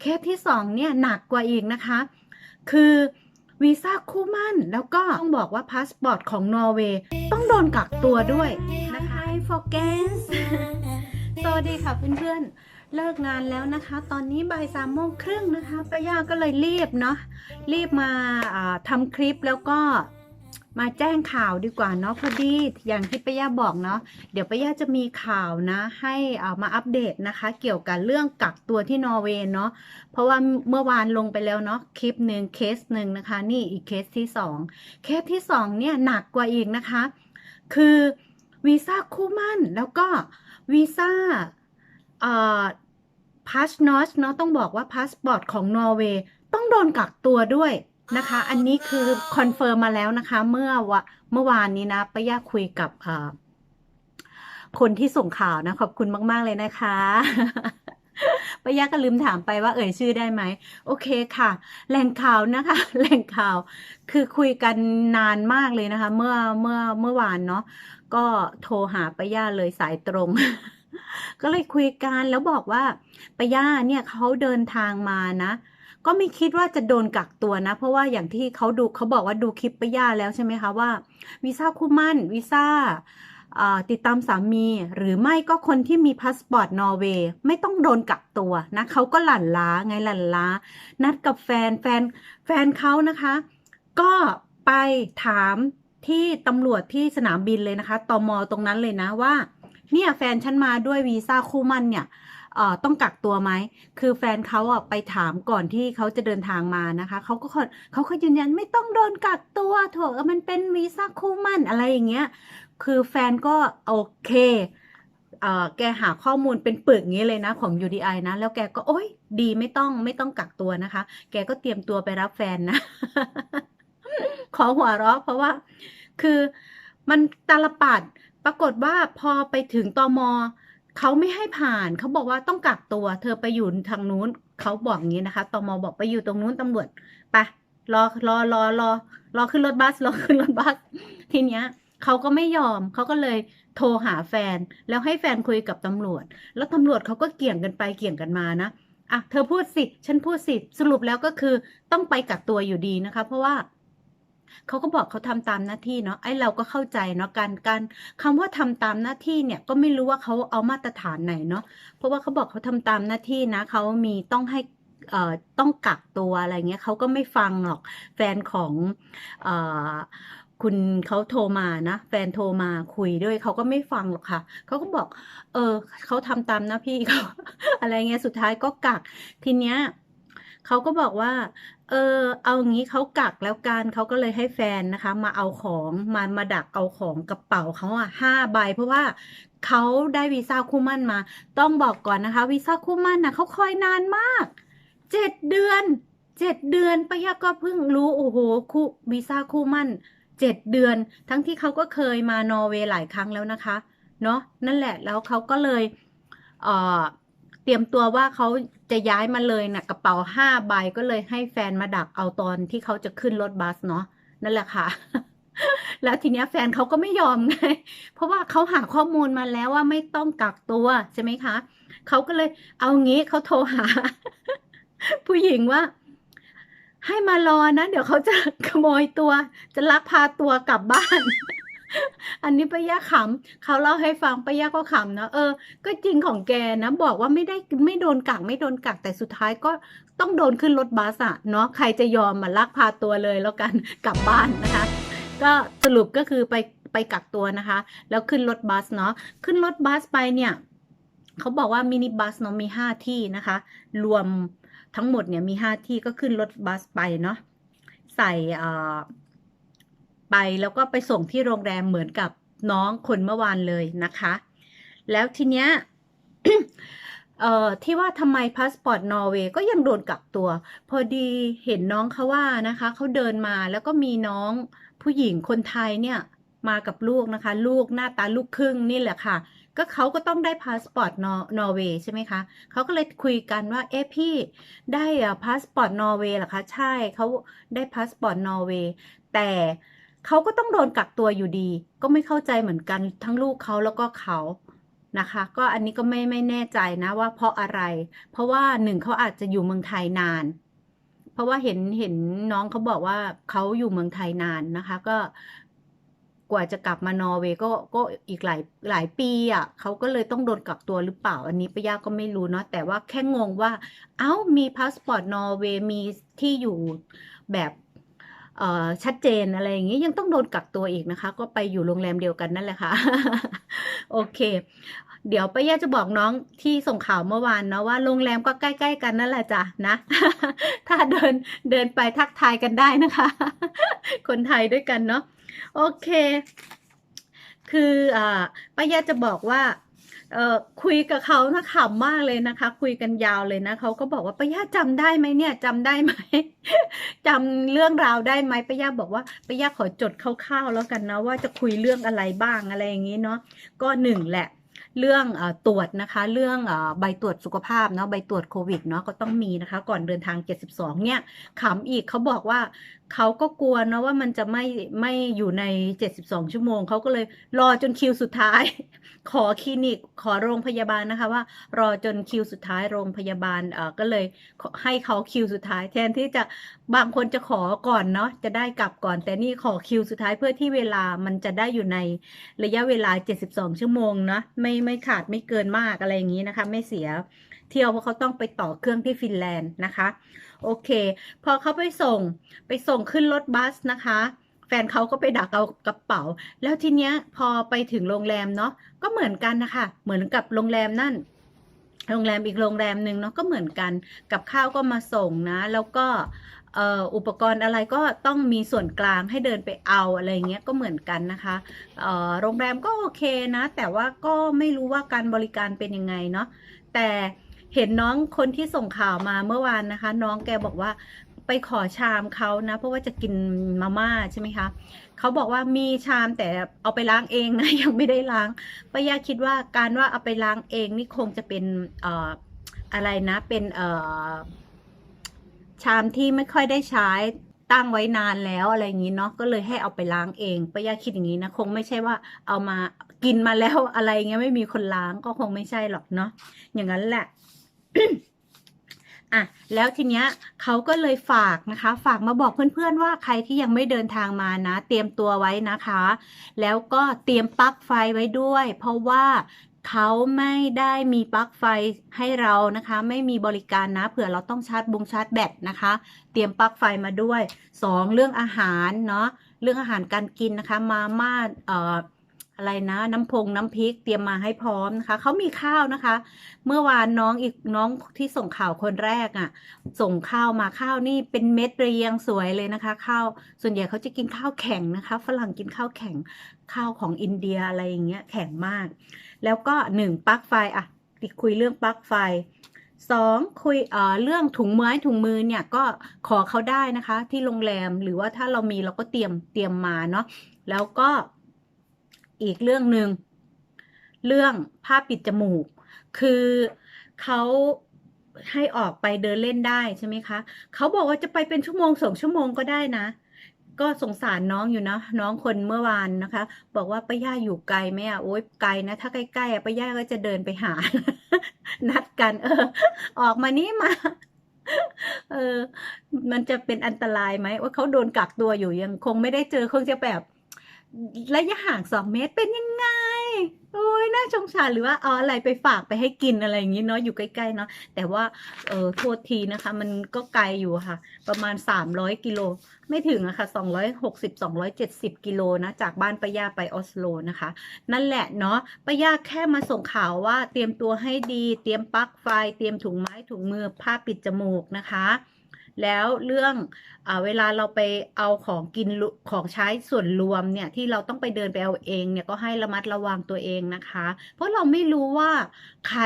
เคสที่สองเนี่ยหนักกว่าอีกนะคะ คือวีซ่าคู่หมั่นแล้วก็ต้องบอกว่าพาสปอร์ตของนอร์เวย์ต้องโดนกักตัวด้วยนะคะโฟกัสสวัสดีค่ะเพื่อนๆ เลิกงานแล้วนะคะ ตอนนี้บ่ายสามโมงครึ่งนะคะป้าย่าก็เลยรีบเนาะรีบมาอ่าทำคลิปแล้วก็ มาแจ้งข่าวดีกว่าเนาะพอดีอย่างที่ป้าย่าบอกเนาะเดี๋ยวป้าย่าจะมีข่าวนะ ให้อ่ามาอัปเดตนะคะ เกี่ยวกับเรื่องกักตัวที่นอร์เวย์เนาะเพราะว่าเมื่อวานลงไปแล้วเนาะคลิปหนึ่งเคสหนึ่งนะคะ นี่อีกเคสที่สองเคสที่สองเนี่ยหนักกว่าอีกนะคะ คือวีซ่าคู่มั่นแล้วก็วีซ่าเอ่อพาสนอสเนาะต้องบอกว่าพาสปอร์ตของนอร์เวย์ต้องโดนกักตัวด้วย นะคะ อันนี้คือคอนเฟิร์มมาแล้วนะคะ เมื่อวะเมื่อวานนี้นะป้าย่าคุยกับคนที่ส่งข่าวนะ ขอบคุณมาก ๆ เลยนะคะป้าย่าก็ลืมถามไปว่าเอ่ยชื่อได้ไหม โอเคค่ะ แหล่งข่าวนะคะ แหล่งข่าว คือคุยกันนานมากเลยนะคะ เมื่อเมื่อเมื่อวานเนาะก็โทรหาป้าย่าเลยสายตรง ก็เลยคุยกันแล้วบอกว่าป้าย่าเนี่ยเขาเดินทางมานะ ก็ไม่คิดว่าจะโดนกักตัวนะ เพราะว่าอย่างที่เขาดูเขาบอกว่าดูคลิปปย่าแล้วใช่ไหมคะว่าวีซ่าคู่มั่นวีซ่าติดตามสามีหรือไม่ก็คนที่มีพาสปอร์ตนอร์เวย์ไม่ต้องโดนกักตัวนะเขาก็หลั่นล้าไงหลั่นล้า นัดกับแฟนแฟนแฟนเขานะคะ ก็ไปถามที่ตำรวจที่สนามบินเลยนะคะตมตรงนั้นเลยนะว่า เนี่ยแฟนฉันมาด้วยวีซ่าคู่มั่นเนี่ย ต้องกักตัวไหม คือแฟนเขาอะไปถามก่อนที่เขาจะเดินทางมานะคะเขาก็ขอเขาก็ยืนยันไม่ต้องโดนกักตัวโถออมันเป็นวีซ่าคู่มั่นอะไรอย่างเงี้ย คือแฟนก็โอเคเออแกหาข้อมูลเป็นปึกงี้เลยนะของ UDI นะ แล้วแกก็โอ๊ยดีไม่ต้องไม่ต้องกักตัวนะคะ แกก็เตรียมตัวไปรับแฟนนะ ขอหัวเราะเพราะว่า คือมันตาลปัดปรากฏว่าพอไปถึงตม เขาไม่ให้ผ่านเขาบอกว่าต้องกักตัว เธอไปอยู่ทางนู้นเขาบอกอย่างนี้นะคะตมบอกไปอยู่ตรงนู้นตำรวจไปรอรอรอรอรอขึ้นรถบัสรอขึ้นรถบัสทีเนี้ยเขาก็ไม่ยอมเขาก็เลยโทรหาแฟน แล้วให้แฟนคุยกับตำรวจ แล้วตำรวจเขาก็เกี่ยงกันไปเกี่ยงกันมานะอะเธอพูดสิ ฉันพูดสิ สรุปแล้วก็คือต้องไปกักตัวอยู่ดีนะคะ เพราะว่า เขาก็บอกเขาทำตามหน้าที่เนาะไอ้เราก็เข้าใจเนาะการการคำว่าทำตามหน้าที่เนี่ยก็ไม่รู้ว่าเขาเอามาตรฐานไหนเนาะเพราะว่าเขาบอกเขาทำตามหน้าที่นะเขามีต้องให้เอ่อต้องกักตัวอะไรเงี้ยเขาก็ไม่ฟังหรอกแฟนของเอ่อคุณเขาโทรมานะ แฟนโทรมาคุยด้วยเขาก็ไม่ฟังหรอกค่ะเขาก็บอก เออเขาทำตามน้าที่เขาอะไรเงี้ยสุดท้ายก็กักทีเนี้ย เขาก็บอกว่า เออ เอางี้เขากักแล้วกันเขาก็เลยให้แฟนนะคะ มาเอาของมามาดักเอาของกระเป๋าเขาอะห้าใบ เพราะว่าเขาได้วีซ่าคู่มั่นมา ต้องบอกก่อนนะคะวีซ่าคู่มั่นนะเขาคอยนานมากเจ็ดเดือนเจ็ดเดือนปะยะก็เพิ่งรู้โอ้โหคู่วีซ่าคู่มั่นเจ็ดเดือน ทั้งที่เขาก็เคยมานอร์เวย์หลายครั้งแล้วนะคะ เนาะนั่นแหละแล้วเขาก็เลยเออ ตรียมตัวว่าเขาจะย้ายมาเลยนะ่ะกระเป๋าห้าใบก็เลยให้แฟนมาดักเอาตอนที่เขาจะขึ้นรถบัสเนาะนั่นแหละค่ะ แล้วทีเนี้ยแฟนเขาก็ไม่ยอมไง เพราะว่าเขาหาข้อมูลมาแล้วว่าไม่ต้องกักตัวใช่ไหมคะเขาก็เลยเอางี้เขาโทรหา ผู้หญิงว่า ให้มารอนะ เดี๋ยวเขาจะขโมยตัว จะลักพาตัวกลับบ้าน อันนี้ป้ายาขำเขาเล่าให้ฟังป้ายาก็ขำนะเออ ก็จริงของแกนะบอกว่าไม่ได้ไม่โดนกักไม่โดนกักแต่สุดท้ายก็ต้องโดนขึ้นรถบัสอะเนาะใครจะยอมมาลักพาตัวเลยแล้วกันกลับบ้านนะคะ ก็สรุปก็คือไปไปกักตัวนะคะ แล้วขึ้นรถบัสเนาะขึ้นรถบัสไปเนี่ยเขาบอกว่ามินิบัสเนาะมีห้าที่นะคะ รวมทั้งหมดเนี่ยมีห้าที่ก็ขึ้นรถบัสไปเนาะใส่อ่า ไปแล้วก็ไปส่งที่โรงแรมเหมือนกับน้องคนเมื่อวานเลยนะคะ แล้วทีเนี้ยเอ่อที่ว่าทำไมพาสปอร์ตนอร์เวย์ก็ยังโดนกักตัว พอดีเห็นน้องเขาว่านะคะเขาเดินมาแล้วก็มีน้องผู้หญิงคนไทยเนี่ยมากับลูกนะคะ ลูกหน้าตาลูกครึ่งนี่แหละค่ะ ก็เขาก็ต้องได้พาสปอร์ตนอร์เวย์ใช่ไหมคะเขาก็เลยคุยกันว่า เอ๊ะพี่ได้พาสปอร์ตนอร์เวย์เหรอคะ ใช่เขาได้พาสปอร์ตนอร์เวย์แต่ เขาก็ต้องโดนกักตัวอยู่ดี ก็ไม่เข้าใจเหมือนกันทั้งลูกเขาแล้วก็เขานะคะ ก็อันนี้ก็ไม่ไม่แน่ใจนะว่าเพราะอะไร เพราะว่าหนึ่งเขาอาจจะอยู่เมืองไทยนาน เพราะว่าเห็นเห็นน้องเขาบอกว่าเขาอยู่เมืองไทยนานนะคะ ก็กว่าจะกลับมานอร์เวย์ก็ก็อีกหลายหลายปีอะเขาก็เลยต้องโดนกักตัวหรือเปล่า อันนี้ป้ายาก็ไม่รู้เนาะแต่ว่าแค่งงว่า เอ้ามีพาสปอร์ตนอร์เวย์มีที่อยู่แบบ ชัดเจนอะไรอย่างนี้ยังต้องโดนกักตัวอีกนะคะ ก็ไปอยู่โรงแรมเดียวกันนั่นแหละค่ะ โอเค เดี๋ยวป้าย่าจะบอกน้องที่ส่งข่าวเมื่อวานเนาะว่าโรงแรมก็ใกล้ ๆ กันนั่นแหละจ้ะนะ ถ้าเดินเดินไปทักทายกันได้นะคะ คนไทยด้วยกันเนาะโอเค คืออ่าป้าย่าจะบอกว่า เออคุยกับเขานะขำมากเลยนะคะ คุยกันยาวเลยนะเขาก็บอกว่าป้าย่าจำได้ไหมเนี่ยจำได้ไหม จำเรื่องราวได้ไหมป้าย่าบอกว่าป้าย่าขอจดคร่าวๆแล้วกันนะว่าจะคุยเรื่องอะไรบ้างอะไรอย่างนี้เนาะก็หนึ่งแหละเรื่องอตรวจนะคะ เรื่องอใบตรวจสุขภาพเนาะใบตรวจโควิดเนาะก็ต้องมีนะคะ ก่อนเดินทาง 72 เนี่ยขำอีกเขาบอกว่า เขาก็กลัวเนาะว่ามันจะไม่ไม่อยู่ใน 72 ชั่วโมง เขาก็เลยรอจนคิวสุดท้าย ขอคลินิกขอโรงพยาบาลนะคะว่า รอจนคิวสุดท้ายโรงพยาบาลเออก็เลยให้เขาคิวสุดท้าย แทนที่จะบางคนจะขอก่อนเนาะจะได้กลับก่อน แต่นี่ขอคิวสุดท้ายเพื่อที่เวลามันจะได้อยู่ในระยะเวลา 72 ชั่วโมงเนาะไม่ไม่ขาดไม่เกินมากอะไรอย่างนี้นะคะ ไม่เสีย เที่ยวเพราะเขาต้องไปต่อเครื่องที่ฟินแลนด์นะคะ โอเค พอเขาไปส่งไปส่งขึ้นรถบัสนะคะ แฟนเขาก็ไปดักเอากระเป๋า แล้วทีเนี้ยพอไปถึงโรงแรมเนาะก็เหมือนกันนะคะเหมือนกับโรงแรมนั่นโรงแรมอีกโรงแรมหนึ่งเนาะก็เหมือนกันกับข้าวก็มาส่งนะ แล้วก็อุปกรณ์อะไรก็ต้องมีส่วนกลางให้เดินไปเอาอะไรเงี้ยก็เหมือนกันนะคะโรงแรมก็โอเคนะ แต่ว่าก็ไม่รู้ว่าการบริการเป็นยังไงเนาะแต่ เห็นน้องคนที่ส่งข่าวมาเมื่อวานนะคะ น้องแกบอกว่าไปขอชามเขานะ เพราะว่าจะกินมาม่าใช่ไหมคะเขาบอกว่ามีชามแต่เอาไปล้างเองนะยังไม่ได้ล้างป้ายาคิดว่าการว่าเอาไปล้างเองนี่คงจะเป็นเอ่ออะไรนะ เป็นเอ่อชามที่ไม่ค่อยได้ใช้ตั้งไว้นานแล้วอะไรอย่างนี้เนาะก็เลยให้เอาไปล้างเองป้ายาคิดอย่างนี้นะคงไม่ใช่ว่าเอามากินมาแล้วอะไรเงี้ยไม่มีคนล้างก็คงไม่ใช่หรอกเนาะอย่างนั้นแหละ อะแล้วทีเนี้ยเขาก็เลยฝากนะคะ ฝากมาบอกเพื่อนๆว่าใครที่ยังไม่เดินทางมานะ เตรียมตัวไว้นะคะ แล้วก็เตรียมปลั๊กไฟไว้ด้วย เพราะว่าเขาไม่ได้มีปลั๊กไฟให้เรานะคะ ไม่มีบริการนะเผื่อเราต้องชาร์จบงชาร์จแบตนะคะ เตรียมปลั๊กไฟมาด้วยสองเรื่องอาหารเนาะเรื่องอาหารการกินนะคะ มาม่าเอ่อ อะไรนะน้ำพงน้ำพริกเตรียมมาให้พร้อมนะคะเขามีข้าวนะคะ เมื่อวานน้องอีกน้องที่ส่งข่าวคนแรกอะ่ะ ส่งข้าวมาข้าวนี่เป็นเม็ดเรียงสวยเลยนะคะข้าวส่วนใหญ่เขาจะกินข้าวแข็งนะคะ ฝรั่งกินข้าวแข็งข้าวของอินเดียอะไรอย่างเงี้ยแข็งมาก แล้วก็หนึ่งปลั๊กไฟอะคุยเรื่องปลั๊กไฟสองคุยเอ่อเรื่องถุงมือถุงมือเนี่ยก็ขอเขาได้นะคะ ที่โรงแรมหรือว่าถ้าเรามีเราก็เตรียมเตรียมมาเนาะแล้วก็ อีกเรื่องหนึ่งเรื่องผ้าปิดจมูก คือเขาให้ออกไปเดินเล่นได้ใช่ไหมคะเขาบอกว่าจะไปเป็นชั่วโมงสองชั่วโมงก็ได้นะ ก็สงสารน้องอยู่นะน้องคนเมื่อวานนะคะ บอกว่าป้าย่าอยู่ไกลไหมอะโอ๊ยไกลนะ ถ้าใกล้ๆอะป้าย่าก็จะเดินไปหา นัดกัน เออ ออกมานี่มาเออ มันจะเป็นอันตรายไหมว่าเขาโดนกักตัวอยู่ยังคงไม่ได้เจอคงจะแบบ ระยะห่างสองเมตรเป็นยังไงโอ้ยน่าสงสาหรือว่าเอาอะไรไปฝากไปให้กินอะไรอย่างนี้เนาะอยู่ใกล้ๆเนาะแต่ว่าเออโทษทีนะคะ มันก็ไกลอยู่ค่ะ ประมาณสามร้อยกิโล ไม่ถึงอะค่ะสองร้อยหกสิบสองร้อยเจ็ดสิบกิโลนะ จากบ้านป้ายาไปออสโลนะคะ นั่นแหละเนาะป้ายาแค่มาส่งข่าวว่าเตรียมตัวให้ดี เตรียมปลั๊กไฟ เตรียมถุงไม้ถุงมือผ้าปิดจมูกนะคะ แล้วเรื่องอเวลาเราไปเอาของกินของใช้ส่วนรวมเนี่ยที่เราต้องไปเดินไปเอาเองเนี่ยก็ให้ระมัดระวังตัวเองนะคะ เพราะเราไม่รู้ว่าใคร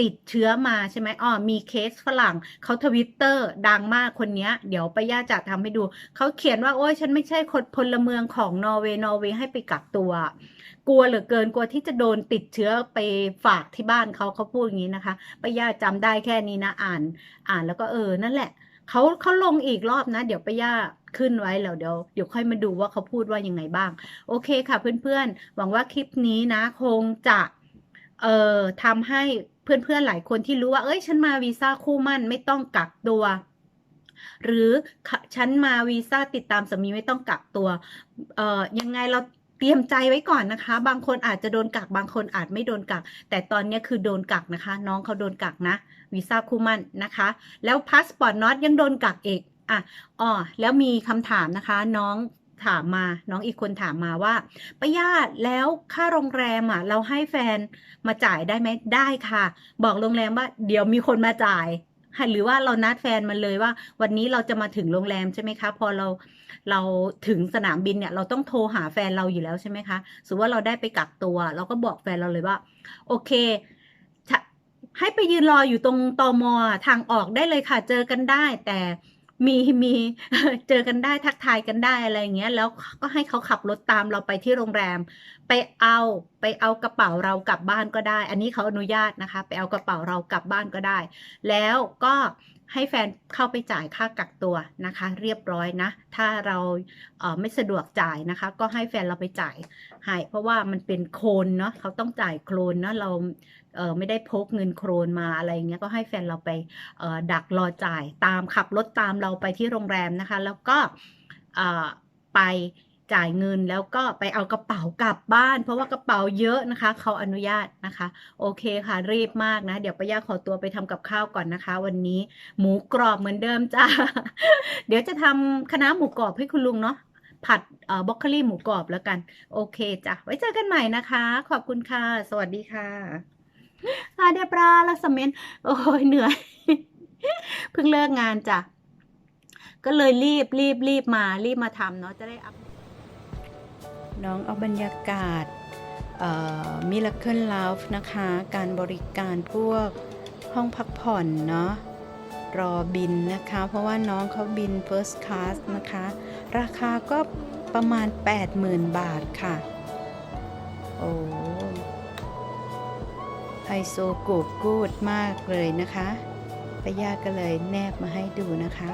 ติดเชื้อมาใช่ไหมอ๋อมีเคสฝรั่งเขาทวิตเตอร์ดังมากคนนี้เดี๋ยวป้าย่าจะทำให้ดู เขาเขียนว่าโอ้ยฉันไม่ใช่คนพลเมืองของนอร์เวย์นอร์เวย์ให้ไปกักตัว กลัวเหลือเกินกลัวที่จะโดนติดเชื้อไปฝากที่บ้านเขาเขาพูดอย่างนี้นะคะป้าย่าจำได้แค่นี้นะอ่าน อ่านแล้วก็เออนั่นแหละ เขาเขาลงอีกรอบนะ เดี๋ยวป้าย่าขึ้นไว้แล้วเดี๋ยวเดี๋ยวค่อยมาดูว่าเขาพูดว่ายังไงบ้าง โอเคค่ะเพื่อนๆ หวังว่าคลิปนี้นะ คงจะเอ่อทำให้เพื่อนๆหลายคนที่รู้ว่า เอ้ย ฉันมาวีซ่าคู่มั่นไม่ต้องกักตัว หรือฉันมาวีซ่าติดตามสามีไม่ต้องกักตัว เอ่อยังไงเรา เตรียมใจไว้ก่อนนะคะ บางคนอาจจะโดนกัก บางคนอาจไม่โดนกัก แต่ตอนนี้คือโดนกักนะคะ น้องเขาโดนกักนะวีซ่าคู่มั่นนะคะ แล้วพาสปอร์ตน็อตยังโดนกักอีกอะอ๋อแล้วมีคำถามนะคะ น้องถามมา น้องอีกคนถามมาว่าป้าญาติแล้วค่าโรงแรมอะ เราให้แฟนมาจ่ายได้ไหมได้ค่ะ บอกโรงแรมว่า เดี๋ยวมีคนมาจ่าย หรือว่าเรานัดแฟนมันเลยว่า วันนี้เราจะมาถึงโรงแรมใช่ไหมคะ พอเราเราถึงสนามบินเนี่ย เราต้องโทรหาแฟนเราอยู่แล้วใช่ไหมคะสมมติว่าเราได้ไปกักตัว เราก็บอกแฟนเราเลยว่า โอเคให้ไปยืนรออยู่ตรงตมอทางออกได้เลยค่ะ เจอกันได้แต่ มีมีเจอกันได้ทักทายกันได้อะไรอย่างเงี้ย แล้วก็ให้เขาขับรถตามเราไปที่โรงแรม ไปเอาไปเอากระเป๋าเรากลับบ้านก็ได้ อันนี้เขาอนุญาตนะคะ ไปเอากระเป๋าเรากลับบ้านก็ได้ แล้วก็ให้แฟนเข้าไปจ่ายค่ากักตัวนะคะ เรียบร้อยนะ ถ้าเราเไม่สะดวกจ่ายนะคะ ก็ให้แฟนเราไปจ่ายให้เพราะว่ามันเป็นโคลนเนาะเขาต้องจ่ายโคลนเนาะเรา เออไม่ได้พกเงินโคลนมาอะไรเงี้ยก็ให้แฟนเราไปเออดักรอจ่ายตามขับรถตามเราไปที่โรงแรมนะคะ แล้วก็เออไปจ่ายเงินแล้วก็ไปเอากระเป๋ากลับบ้าน เพราะว่ากระเป๋าเยอะนะคะ เขาอนุญาตนะคะ โอเคค่ะรีบมากนะ เดี๋ยวป้ายาขอตัวไปทำกับข้าวก่อนนะคะ วันนี้หมูกรอบเหมือนเดิมจ้าเดี๋ยวจะทำคณะหมูกรอบให้คุณลุงเนาะผัดเอ่อบรอกโคลี่หมูกรอบแล้วกัน โอเคจ้ะไว้เจอกันใหม่นะคะ ขอบคุณค่ะ สวัสดีค่ะ อาเดบราลาสเมนโอ้ยเหนื่อย เพิ่งเลิกงานจ้ะ ก็เลยรีบรีบรีบมารีบมาทำเนาะจะได้อัพน้องเอาบรรยากาศมิลเคิลลาฟนะคะ การบริการพวกห้องพักผ่อนเนาะรอบินนะคะ เพราะว่าน้องเขาบิน First Class นะคะ ราคาก็ประมาณ 80,000 บาทค่ะ โอ้ ไฮโซกูบกูดมากเลยนะคะปะย่าก็เลยแนบมาให้ดูนะคะ